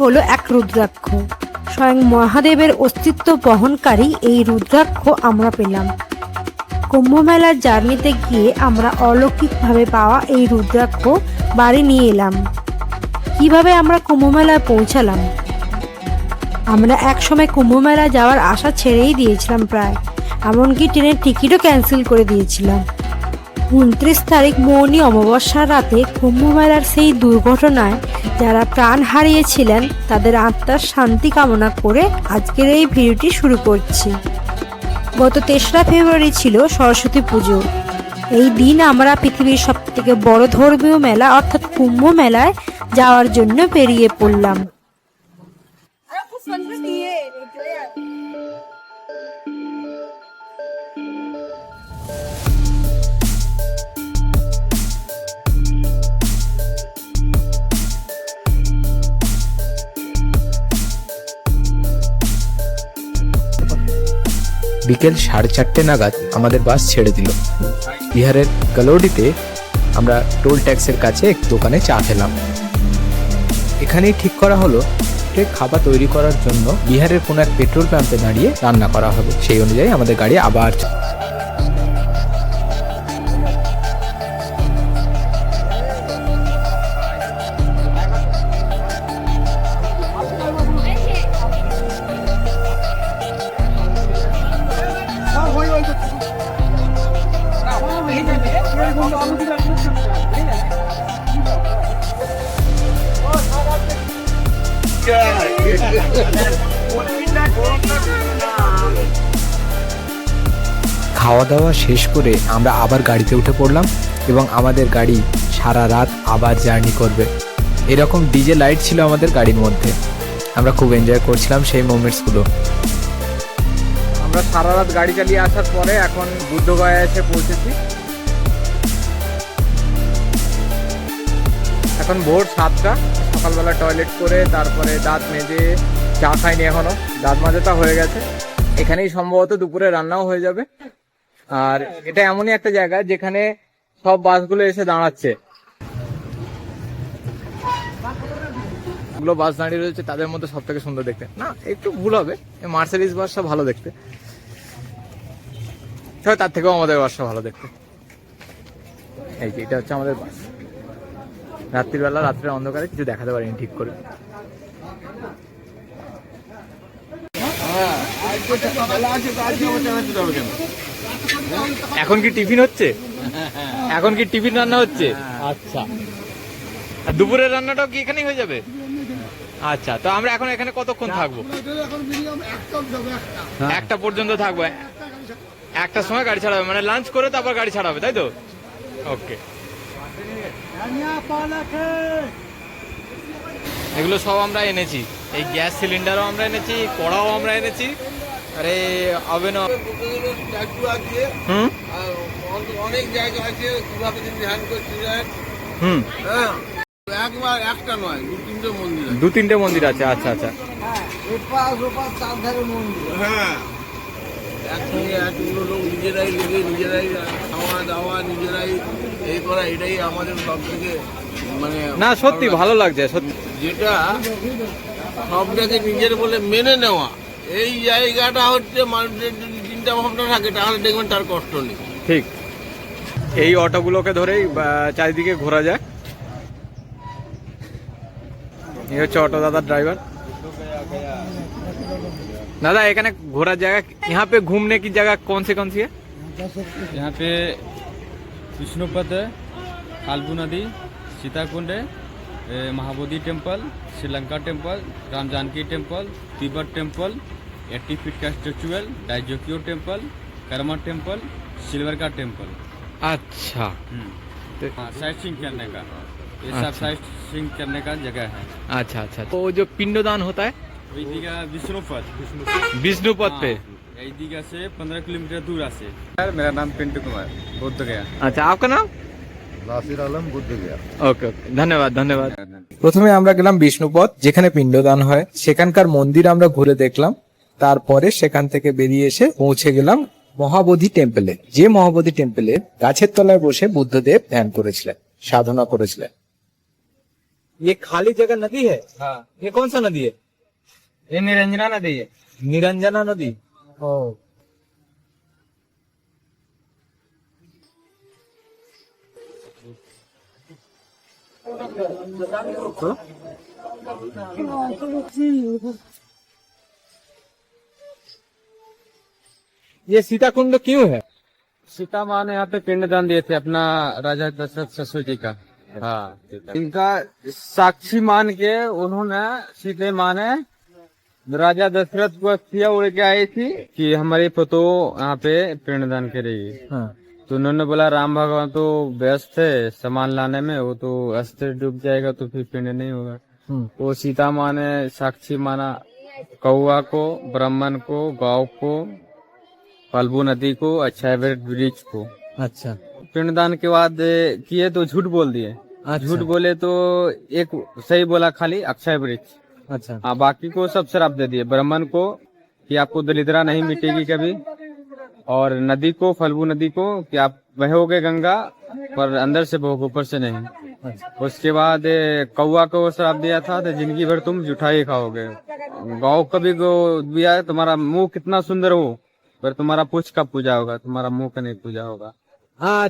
হলো এক রুদ্রাক্ষ। স্বয়ং মহাদেবের অস্তিত্ব বহনকারী এই রুদ্রাক্ষ আমরা পেলাম। কুম্ভ মেলার জার্নিতে গিয়ে আমরা অলৌকিকভাবে পাওয়া এই রুদ্রাক্ষ বাড়ি নিয়ে এলাম। কীভাবে আমরা কুম্ভ মেলায় পৌঁছালাম? আমরা একসময় কুম্ভ মেলা যাওয়ার আশা ছেড়েই দিয়েছিলাম প্রায়। এমনকি ট্রেনের টিকিটও ক্যান্সেল করে দিয়েছিলাম। উনত্রিশ তারিখ মৌনী অমাবস্যার রাতে কুম্ভ মেলার সেই দুর্ঘটনায় যারা প্রাণ হারিয়েছিলেন, তাদের আত্মার শান্তি কামনা করে আজকের এই ভিডিওটি শুরু করছি। গত তেসরা ফেব্রুয়ারি ছিল সরস্বতী পুজো। এই দিন আমরা পৃথিবীর সবথেকে বড় ধর্মীয় মেলা, অর্থাৎ কুম্ভ মেলায় যাওয়ার জন্য পেরিয়ে পড়লাম। বিকেল সাড়ে চারটে নাগাদ আমাদের বাস ছেড়ে দিল। বিহারের গালোডিতে আমরা টোল ট্যাক্সের কাছে এক দোকানে চা খেলাম। এখানেই ঠিক করা হলো খাবার তৈরি করার জন্য বিহারের কোনো এক পেট্রোল পাম্পে দাঁড়িয়ে রান্না করা হবে। সেই অনুযায়ী আমাদের গাড়ি আবার খাওয়া দাওয়া শেষ করে আমরা আবার গাড়িতে উঠে পড়লাম এবং আমাদের গাড়ি সারা রাত আবার জার্নি করবে। এরকম ডিজে লাইট ছিল আমাদের গাড়ির মধ্যে। আমরা খুব এনজয় করছিলাম সেই মোমেন্টসগুলো আমরা সারা রাত গাড়ি চালিয়ে আসার পরে এখন বুদ্ধগয়া এসে পৌঁছেছি। এখন ভোর সাতটা। সকালবেলা টয়লেট করে তারপরে দাঁত মেজে চা খাইনি এখনও, দাঁত মাজেটা হয়ে গেছে। এখানেই সম্ভবত দুপুরে রান্নাও হয়ে যাবে। আর এটা এমনই একটা জায়গা যেখানে সব বাসগুলো এসে দাঁড়াচ্ছে। বাস দাঁড়িয়ে রয়েছে, তাদের মধ্যে সব থেকে সুন্দর দেখতে। না, একটু ভুল হবে মার্সেডিস বাসটা ভালো দেখতে। তবে তার থেকেও আমাদের বাসটা ভালো দেখতে। এই যে, এটা হচ্ছে আমাদের বাস। রাত্রিবেলা, রাত্রের অন্ধকারে কিছু দেখাতে পারিনি ঠিক করে। এখন কি টিফিন হচ্ছে? এখন কি টিফিন রান্না হচ্ছে? আচ্ছা। দুপুরের রান্নাটাও কি এখানেই হয়ে যাবে? আচ্ছা তো আমরা এখন এখানে কতক্ষণ থাকব? একটা পর্যন্ত থাকব। একটা সময় গাড়ি ছাড়া হবে মানে লাঞ্চ করে তারপর গাড়ি ছাড়া হবে তাই তো? ওকে এগুলো সব আমরা এনেছি। এই গ্যাস সিলিন্ডারও আমরা এনেছি কড়াও আমরা এনেছি। আরে ওভেনও আছে হুম? আর অনেক জায়গা আছে কীভাবে তিনি ধ্যান করছিলেন হুম। হ্যাঁ একবার একটা নয় দু তিনটে মন্দির আছে দু তিনটে মন্দির আছে আচ্ছা আচ্ছা। হ্যাঁ। একসঙ্গে এতগুলো লোক নিজেরাই লেগে নিজেরাই খাওয়া দাওয়া নিজেরাই এই করা এটাই আমাদের সব থেকে মানে না সত্যি ভালো লাগছে সত্যি। যেটা সবটাকে নিজের বলে মেনে নেওয়া এই জায়গাটা হচ্ছে মানুষের যদি চিন্তা ভাবনা থাকে তাহলে দেখবেন তার কষ্ট নেই ঠিক এই অটোগুলোকে ধরেই বা, চারিদিকে ঘোরা যায় এই হচ্ছে অটো দাদার ড্রাইভার दादा এখানে ঘোরার জায়গা यहाँ पे घूमने की जगह कौन सी कौन सी है यहाँ पे विष्णुपद है फाल्गु नदी सीताकुंड है ए, Mahabodhi temple Sri Lanka temple Ram Janaki temple Tibet temple eighty feet का statue Daijokyo temple Karma temple silver का टेंपल अच्छा हम्म। तो- हाँ, साइट सीन करने का। ये सब अच्छा। साइट सीन करने का जगह है। अच्छा अच्छा, अच्छा। तो जो पिंडोदान होता है? विष्णुपद। विष्णुपद पे। हाँ, से पंद्रह किलोमीटर दूर से। मेरा नाम पिंटू कुमार। बुद्ध गया। अच्छा आपका नाम? নাসির আলম বুদ্ধ গয়া ওকে ওকে ধন্যবাদ ধন্যবাদ প্রথমে আমরা গেলাম বিষ্ণুপদ যেখানে পিণ্ডদান হয় সেখানকার মন্দির আমরা ঘুরে দেখলাম তারপরে সেখান থেকে বেরিয়ে এসে পৌঁছে গেলাম মহাবোধি টেম্পলে যে মহাবোধি টেম্পলে গাছের তলায় বসে বুদ্ধদেব ধ্যান করেছিলেন সাধনা করেছিলেন ये खाली जगह नदी है हाँ ये कौन सा नदी है ये निरंजना नदी है निरंजना नदी ओ ये सीता कुंड क्यों है? सीता माँ ने यहाँ पे पिंडदान दिए थे अपना राजा दशरथ ससुर जी का। हाँ। इनका साक्षी मान के उन्होंने सीते माँ ने राजा दशरथ को अस्थिया उड़ के आई थी कि हमारी पतो यहाँ पे पिंडदान करेगी हाँ। तो उन्होंने बोला राम भगवान तो व्यस्त है सामान लाने में वो तो अस्त्र डूब जाएगा तो फिर पिंड नहीं होगा। हम्म, वो सीता माँ ने साक्षी माना कौआ को ब्राह्मण को गौ को फल्गु नदी को अक्षय ब्रिज को। अच्छा। पिंडदान के बाद किए तो झूठ बोल दिए। अच्छा। झूठ बोले तो एक सही बोला खाली अक्षय वृक्ष। अच्छा। हाँ बाकी को सब शराब दे दिए। ब्राह्मण को कि आपको दलिद्रा नहीं मिटेगी कभी। और नदी को, फल्गु नदी को, कि आप बहोगे गंगा, पर अंदर से बहोगे ऊपर से नहीं। उसके बाद कौआ को शराब दिया था तो ज़िंदगी भर तुम जुठाई खाओगे। गौ कभी गो दिया तुम्हारा मुँह कितना सुंदर हो, पर तुम्हारा पूछ का पूजा होगा? तुम्हारा मुँह का नहीं पूजा होगा। हाँ।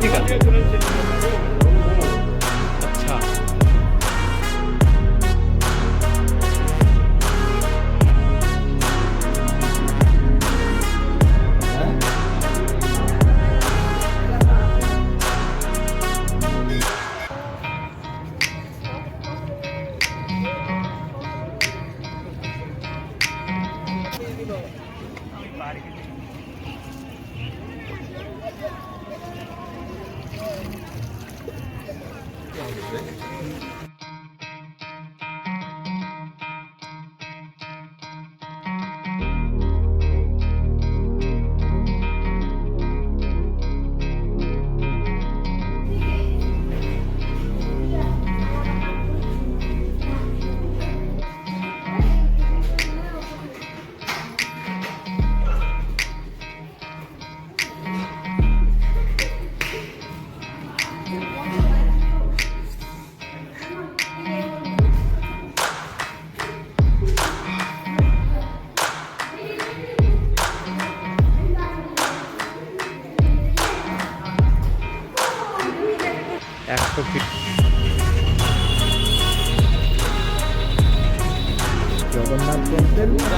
됩니까?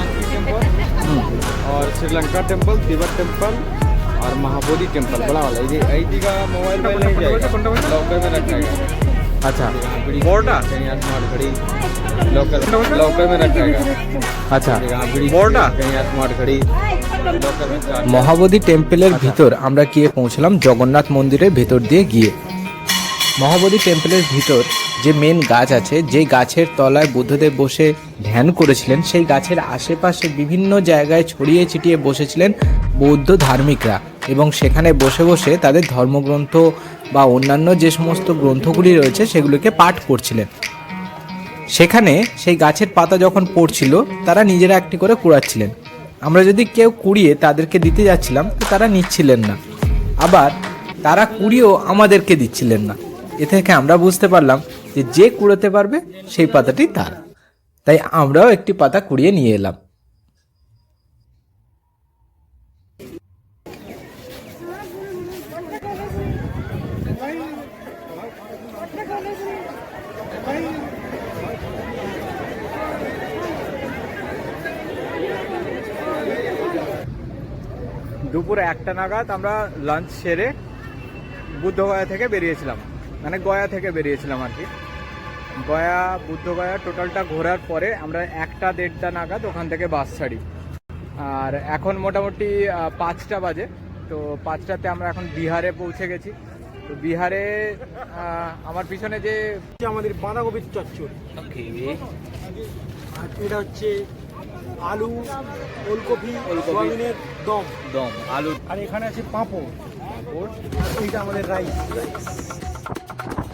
টেম্পল जानकी टेम्पल और श्रीलंका टेम्पल तिब्बत टेम्पल और महाबोधि टेम्पल बड़ा वाला ये आई का मोबाइल में नहीं जाएगा लॉकर में रखेगा আচ্ছা बड़ी বড়টা? कहीं स्मार्ट घड़ी लॉकर लॉकर में रखेगा আচ্ছা यहाँ बड़ी বড়টা? कहीं स्मार्ट घड़ी लॉकर में चार्ज মহাবোধি টেম্পলের ভিতর আমরা গিয়ে পৌঁছলাম জগন্নাথ মন্দিরের ভেতর দিয়ে গিয়ে মহাবোধি টেম্পলের ভিতর যে মেন গাছ আছে যে গাছের তলায় বুদ্ধদেব বসে ধ্যান করেছিলেন, সেই গাছের আশেপাশে বিভিন্ন জায়গায় ছড়িয়ে ছিটিয়ে বসেছিলেন বৌদ্ধ ধার্মিকরা এবং সেখানে বসে বসে তাদের ধর্মগ্রন্থ বা অন্যান্য যে সমস্ত গ্রন্থগুলি রয়েছে, সেগুলোকে পাঠ করছিলেন। সেখানে সেই গাছের পাতা যখন পড়ছিল, তারা নিজেরা একটি করে কুড়াচ্ছিলেন। আমরা যদি কেউ কুড়িয়ে তাদেরকে দিতে যাচ্ছিলাম, তো তারা নিচ্ছিলেন না। আবার তারা কুড়িয়েও আমাদেরকে দিচ্ছিলেন না। এ থেকে আমরা বুঝতে পারলাম যে যে কুড়োতে পারবে, সেই পাতাটি তার। তাই আমরাও একটি পাতা কুড়িয়ে নিয়ে এলাম। দুপুর একটা নাগাদ আমরা লাঞ্চ সেরে বুদ্ধগয়া থেকে বেরিয়েছিলাম। মানে গয়া থেকে বেরিয়েছিলাম আর কি। গয়া বুদ্ধগয়া টোটালটা ঘোরার পরে আমরা একটা দেড়টা নাগাদ ওখান থেকে বাস ছাড়ি। আর এখন মোটামুটি পাঁচটা বাজে। তো পাঁচটাতে আমরা এখন বিহারে পৌঁছে গেছি। তো বিহারে আমার পিছনে যে হচ্ছে আমাদের বাঁধাকপির চচ্চড়ি। আর এটা হচ্ছে আলু ওলকপি সোয়াবিনের দম। দম আলু। আর এখানে আছে পাঁপড়। এইটা আমাদের রাইস।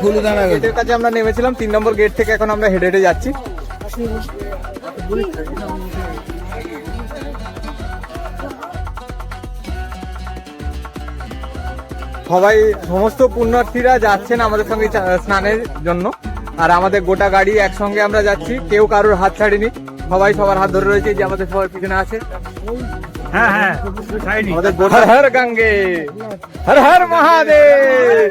খুলে দাঁড়া গেটের কাছে আমরা নেমেছিলাম তিন নম্বর গেট থেকে এখন আমরা হেঁটে হেঁটে যাচ্ছি। সবাই সমস্ত পুণ্যার্থীরা যাচ্ছেন আমাদের সঙ্গে স্নানের জন্য। আর আমাদের গোটা গাড়ি একসঙ্গে আমরা যাচ্ছি কেউ কারোর হাত ছাড়িনি। সবাই সবার হাত ধরে রয়েছে যে আমাদের সবার পিছনে আছে। হ্যাঁ হ্যাঁ আমাদের গোটা হর গঙ্গে হর হর মহাদেব।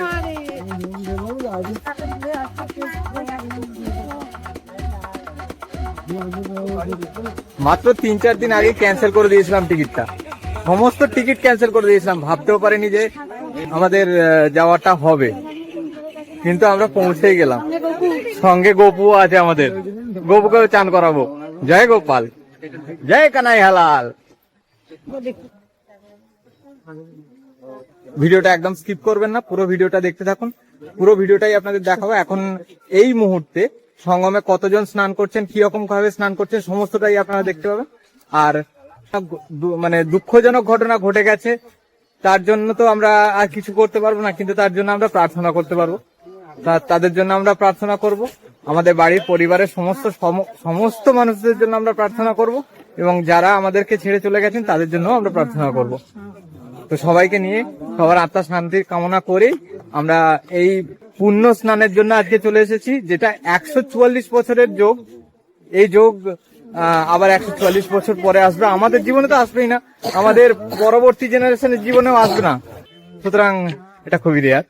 মাত্র তিন চার দিন আগে ক্যান্সেল করে দিয়েছিলাম টিকিটটা সমস্ত টিকিট ক্যান্সেল করে দিয়েছিলাম, ভাবতেও পারিনি যে আমাদের যাওয়াটা হবে। কিন্তু আমরা পৌঁছেই গেলাম। সঙ্গে গোপু আছে আমাদের। গোপুকেও চান করাবো। জয় গোপাল। জয় কানাই হালাল। ভিডিওটা একদম স্কিপ করবেন না, পুরো ভিডিওটা দেখতে থাকুন। পুরো ভিডিওটাই আপনাদের দেখাবো। এখন এই মুহূর্তে সঙ্গমে কতজন স্নান করছেন কি রকম ভাবে স্নান করছেন, সমস্তটাই আপনারা দেখতে পাবেন। আর মানে দুঃখজনক ঘটনা ঘটে গেছে, তার জন্য তো আমরা আর কিছু করতে পারব না, কিন্তু তার জন্য আমরা প্রার্থনা করতে পারব। তাদের জন্য আমরা প্রার্থনা করব। আমাদের বাড়ির পরিবারের সমস্ত সম- সমস্ত মানুষদের জন্য আমরা প্রার্থনা করব এবং যারা আমাদেরকে ছেড়ে চলে গেছেন, তাদের জন্য আমরা প্রার্থনা করব। তো সবাইকে নিয়ে সবার আত্মা শান্তির কামনা করে আমরা এই পুণ্য স্নানের জন্য আজকে চলে এসেছি, যেটা একশো চুয়াল্লিশ বছরের যোগ। এই যোগ আবার একশো চুয়াল্লিশ বছর পরে আসবে। আমাদের জীবনে তো আসবেই না, আমাদের পরবর্তী জেনারেশনের জীবনেও আসবে না। সুতরাং এটা খুবই রেয়ার।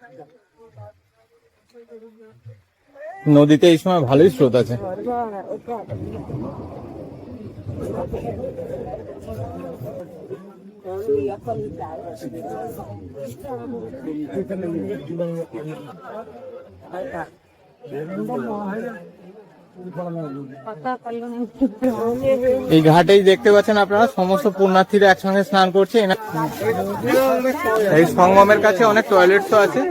নদীতে এই সময় ভালোই স্রোত আছে। এই ঘাটেই দেখতে পাচ্ছেন আপনারা, সমস্ত পুণ্যার্থীরা একসঙ্গে স্নান করছে। এই সঙ্গমের কাছে অনেক টয়লেট তো আছে।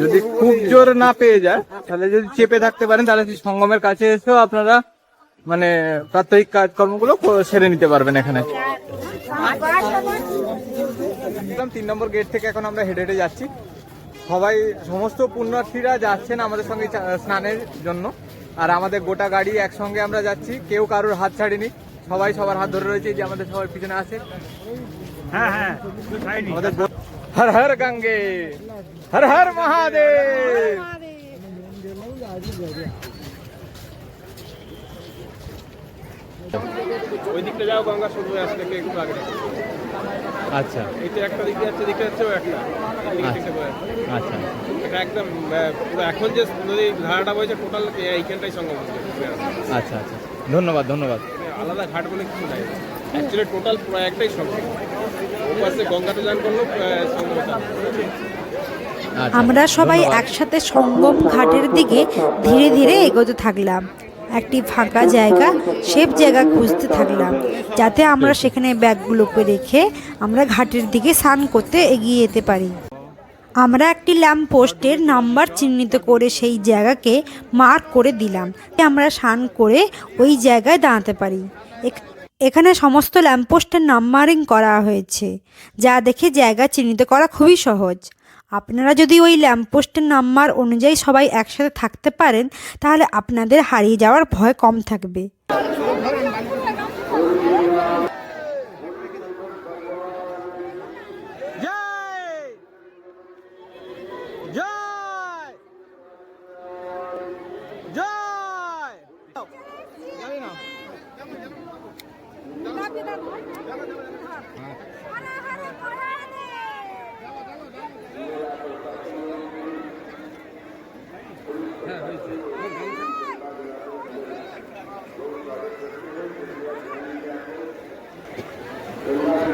যদি খুব জোর না পেয়ে যায়, তাহলে যদি চেপে থাকতে পারেন, তাহলে সঙ্গমের কাছে এসেও আপনারা মানে প্রাত্যহিক কাজকর্মগুলো ক- সেরে নিতে পারবেন এখানে। তিন নম্বর গেট থেকে এখন আমরা হেঁটে হেঁটে যাচ্ছি। সবাই সমস্ত পুণ্যার্থীরা যাচ্ছেন আমাদের সঙ্গে স্নানের জন্য। আর আমাদের গোটা গাড়ি একসঙ্গে আমরা যাচ্ছি কেউ কারোর হাত ছাড়িনি। সবাই সবার হাত ধরে রয়েছে যে আমাদের সবার পিছনে আছে। হ্যাঁ হ্যাঁ আমাদের হর হর গঙ্গে হর হর মহাদেব। ওই দিকটা যাও গঙ্গা আসলে একটু আগে আচ্ছা। এই তো একটা দিক যাচ্ছে দিকটা যাচ্ছে ও একটা। আচ্ছা। আচ্ছা। এটা একদম পুরো এখন যে নদী ধারাটা বইছে টোটাল এইখানটাই সঙ্গম আচ্ছা আচ্ছা। ধন্যবাদ ধন্যবাদ। আলাদা ঘাট বলে কিছু নাই। অ্যাকচুয়ালি টোটাল পুরো একটাই সঙ্গম ও পাশে গঙ্গাতে যান করল সঙ্গম আচ্ছা। আমরা সবাই একসাথে সঙ্গম ঘাটের দিকে ধীরে ধীরে এগোতে থাকলাম। একটি ফাঁকা জায়গা, সেফ জায়গা খুঁজতে থাকলাম। যাতে আমরা সেখানে ব্যাগগুলোকে রেখে আমরা ঘাটের দিকে স্নান করতে এগিয়ে যেতে পারি। আমরা একটি ল্যাম্প পোস্টের নাম্বার চিহ্নিত করে সেই জায়গাকে মার্ক করে দিলাম। আমরা স্নান করে ওই জায়গায় দাঁড়াতে পারি। এখ- এখানে সমস্ত ল্যাম্পপোস্টের নাম্বারিং করা হয়েছে, যা দেখে জায়গা চিহ্নিত করা খুবই সহজ। আপনারা যদি ওই ল্যাম্পপোস্টের নাম্বার অনুযায়ী সবাই একসাথে থাকতে পারেন, তাহলে আপনাদের হারিয়ে যাওয়ার ভয় কম থাকবে জয় জয় জয় জানি না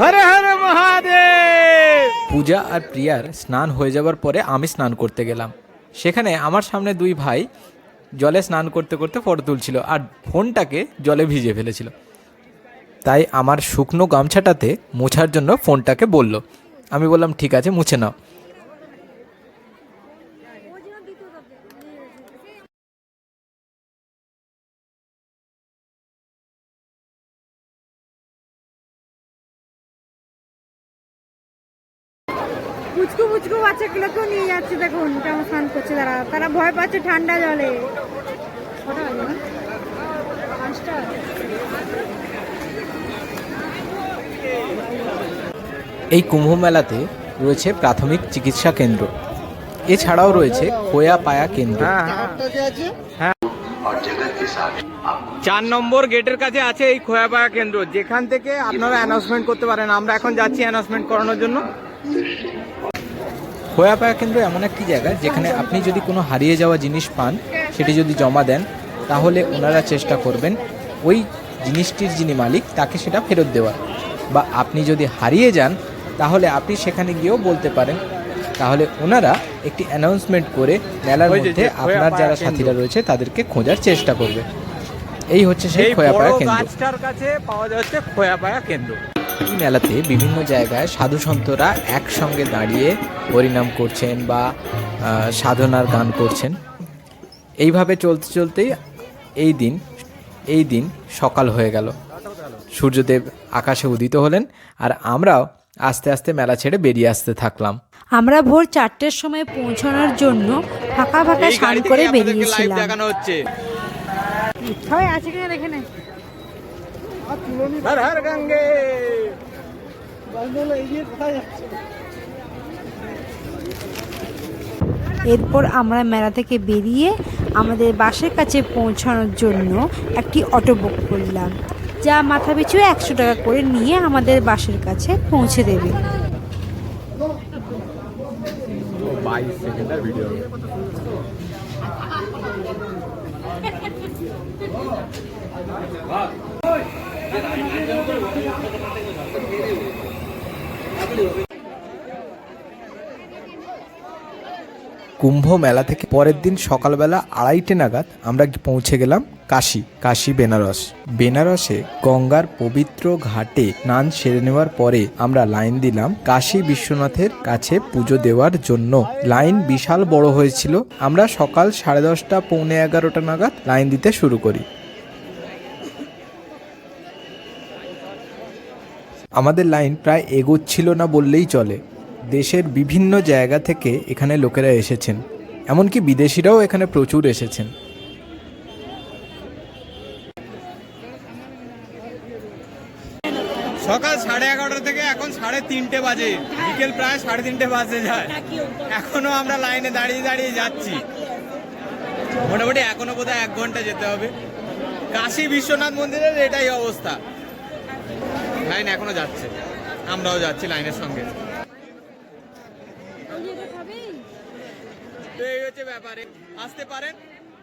হরে হরে মহাদেব পূজা আর প্রিয়ার স্নান হয়ে যাওয়ার পরে আমি স্নান করতে গেলাম। সেখানে আমার সামনে দুই ভাই জলে স্নান করতে করতে ফটো তুলছিল আর ফোনটাকে জলে ভিজে ফেলেছিল। তাই আমার শুকনো গামছাটাতে মোছার জন্য ফোনটাকে বলল। আমি বললাম, ঠিক আছে, মুছে নাও। নিয়ে যাচ্ছে দেখুন কেমন স্নান করছে তারা। তারা ভয় পাচ্ছে ঠান্ডা জলে? এই কুম্ভ মেলাতে রয়েছে প্রাথমিক চিকিৎসা কেন্দ্র। এছাড়াও রয়েছে খোয়া পায়া কেন্দ্র চার নম্বর গেটের কাছে আছে এই খোয়াপাড়া কেন্দ্র। যেখান থেকে আপনারা অ্যানাউন্সমেন্ট করতে পারেন। আমরা এখন যাচ্ছি অ্যানাউন্সমেন্ট করানোর জন্য। খোয়া পায়া কেন্দ্র এমন একটি জায়গা যেখানে আপনি যদি কোনো হারিয়ে যাওয়া জিনিস পান সেটি যদি জমা দেন তাহলে ওনারা চেষ্টা করবেন ওই জিনিসটির যিনি মালিক তাকে সেটা ফেরত দেওয়ার। বা আপনি যদি হারিয়ে যান তাহলে আপনি সেখানে গিয়েও বলতে পারেন। তাহলে ওনারা একটি অ্যানাউন্সমেন্ট করে মেলার মধ্যে আপনার যারা। সাথীরা রয়েছে তাদেরকে খোঁজার চেষ্টা করবে। এই হচ্ছে সেই খোয়াপায়া কেন্দ্র। কাছে পাওয়া যাচ্ছে খোয়াপায়া কেন্দ্র। এই মেলাতে বিভিন্ন জায়গায় সাধু সন্তরা একসঙ্গে দাঁড়িয়ে হরিনাম করছেন বা সাধনার গান করছেন। এইভাবে চলতে চলতেই এই দিন এই দিন সকাল হয়ে গেল। সূর্যদেব আকাশে উদিত হলেন আর আমরাও আস্তে আস্তে মেলা ছেড়ে বেরিয়ে আসতে থাকলাম। আমরা ভোর চারটের সময় পৌঁছানোর জন্য ফাঁকা ফাঁকা স্নান করে বেরিয়েছিলাম। হচ্ছে। সবাই আছে কিনা দেখে নেয় হর হর গঙ্গে এরপর আমরা মেলা থেকে বেরিয়ে আমাদের বাসের কাছে পৌঁছানোর জন্য একটি অটো বুক করলাম যা মাথা পিছু একশো টাকা করে নিয়ে আমাদের বাসের কাছে পৌঁছে দেবে। ভিডিও কুম্ভ মেলা থেকে পরের দিন সকালবেলা আড়াইটে নাগাদ আমরা পৌঁছে গেলাম কাশী কাশী, বেনারস। বেনারসে গঙ্গার পবিত্র ঘাটে স্নান সেরে নেওয়ার পরে আমরা লাইন দিলাম কাশী বিশ্বনাথের কাছে পুজো দেওয়ার জন্য। লাইন বিশাল বড় হয়েছিল। আমরা সকাল সাড়ে দশটা, পৌনে এগারোটা নাগাদ লাইন দিতে শুরু করি। আমাদের লাইন প্রায় এগোচ্ছিল না বললেই চলে। দেশের বিভিন্ন জায়গা থেকে এখানে লোকেরা এসেছেন। এমনকি বিদেশিরাও এখানে প্রচুর এসেছেন। সকাল সাড়ে এগারোটা থেকে এখন সাড়ে তিনটে বাজে। বিকেল প্রায় সাড়ে তিনটে বাজে যায়। এখনও আমরা লাইনে দাঁড়িয়ে দাঁড়িয়ে যাচ্ছি। মোটামুটি এখনও বোধহয় এক ঘণ্টা যেতে হবে। কাশী বিশ্বনাথ মন্দিরের এটাই অবস্থা। লাইন এখনও যাচ্ছে। আমরাও যাচ্ছি লাইনের সঙ্গে। এই হচ্ছে ব্যাপারে। আসতে পারেন?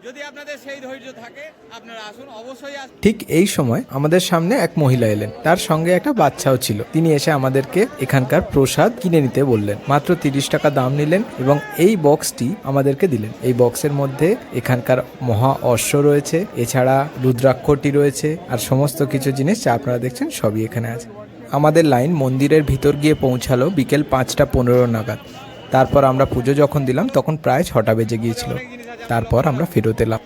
যদি আপনাদের সেই ধৈর্য থাকে, আপনারা আসুন। অবশ্যই ঠিক এই সময় আমাদের সামনে এক মহিলা এলেন। তার সঙ্গে একটা বাচ্চাও ছিল। তিনি এসে আমাদেরকে এখানকার প্রসাদ কিনে নিতে বললেন। মাত্র তিরিশ টাকা দাম নিলেন এবং এই বক্সটি আমাদেরকে দিলেন। এই বক্সের মধ্যে এখানকার মহা অশ্ব রয়েছে, এছাড়া রুদ্রাক্ষটি রয়েছে, আর সমস্ত কিছু জিনিস যা আপনারা দেখছেন সবই এখানে আছে। আমাদের লাইন মন্দিরের ভিতর গিয়ে পৌঁছালো বিকেল পাঁচটা পনেরো নাগাদ। তারপর আমরা পুজো যখন দিলাম, তখন প্রায় ছটা বেজে গিয়েছিল। তারপর আমরা ফেরত এলাম।